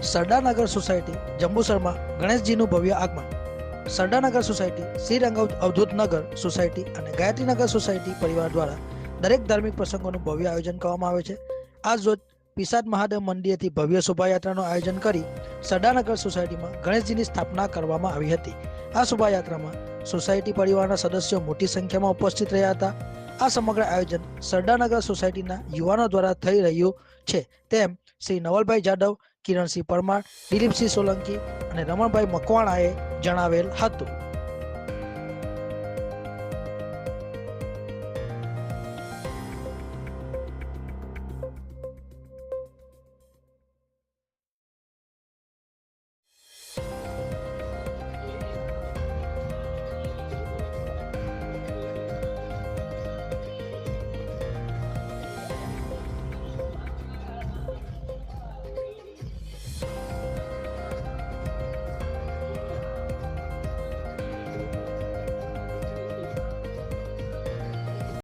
Sardarnagar society જંબુસરમાં ગણેશજીનું ભવ્ય આગમન. સરદારનગર સોસાયટી શ્રીરંગ અવધૂત અવધૂતનગર સોસાયટી અને ગાયત્રીનગર સોસાયટી પરિવાર દ્વારા દરેક ધાર્મિક પ્રસંગોનું ભવ્ય આયોજન કરવામાં આવે છે. આજ રોજ પિસાદ મહાદેવ મંદિરેથી ભવ્ય શોભાયાત્રાનું આયોજન કરી સરદારનગર સોસાયટીમાં ગણેશજીની સ્થાપના કરવામાં આવી હતી. આ શોભાયાત્રામાં સોસાયટી પરિવારના સદસ્યો મોટી સંખ્યામાં ઉપસ્થિત રહ્યા હતા. આ સમગ્ર આયોજન સરદારનગર સોસાયટીના યુવાનો દ્વારા થઈ રહ્યું છે. તેમ શ્રી નવલભાઈ જાદવ કિરણસિંહ પરમાર દિલીપસિંહ સોલંકી અને રમણભાઈ મકવાણાએ જણાવેલ હતું.